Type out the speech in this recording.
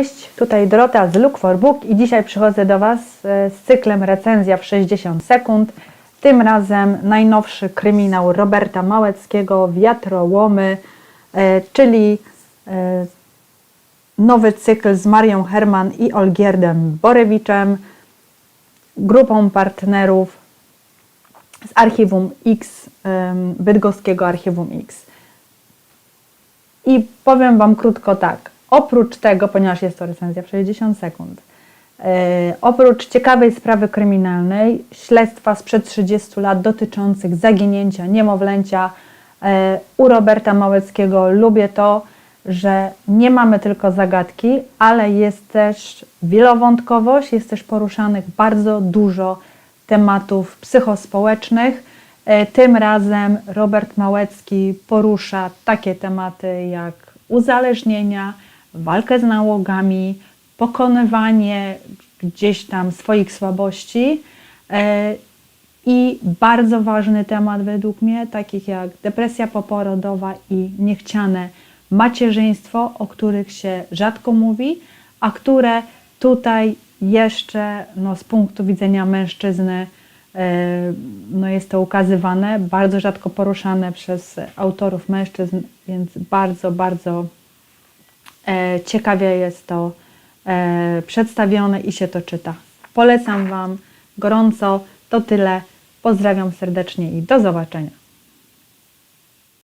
Cześć, tutaj Dorota z Look for Book i dzisiaj przychodzę do Was e, z cyklem recenzja w 60 sekund. Tym razem najnowszy kryminał Roberta Małeckiego Wiatrołomy, e, czyli e, nowy cykl z Marią Herman i Olgierdem Borewiczem, grupą partnerów z Archiwum X, bydgoskiego Archiwum X. I powiem Wam krótko tak. Oprócz tego, ponieważ jest to recenzja w 60 sekund, e, oprócz ciekawej sprawy kryminalnej, śledztwa sprzed 30 lat dotyczących zaginięcia niemowlęcia e, u Roberta Małeckiego, lubię to, że nie mamy tylko zagadki, ale jest też wielowątkowość, jest też poruszanych bardzo dużo tematów psychospołecznych. E, Tym razem Robert Małecki porusza takie tematy jak uzależnienia, walkę z nałogami, pokonywanie gdzieś tam swoich słabości e, i bardzo ważny temat według mnie, takich jak depresja poporodowa i niechciane macierzyństwo, o których się rzadko mówi, a które tutaj jeszcze no, z punktu widzenia mężczyzny e, no, jest to ukazywane, bardzo rzadko poruszane przez autorów mężczyzn, więc bardzo, bardzo ciekawie jest to e, przedstawione i się to czyta. Polecam Wam gorąco. To tyle. Pozdrawiam serdecznie i do zobaczenia.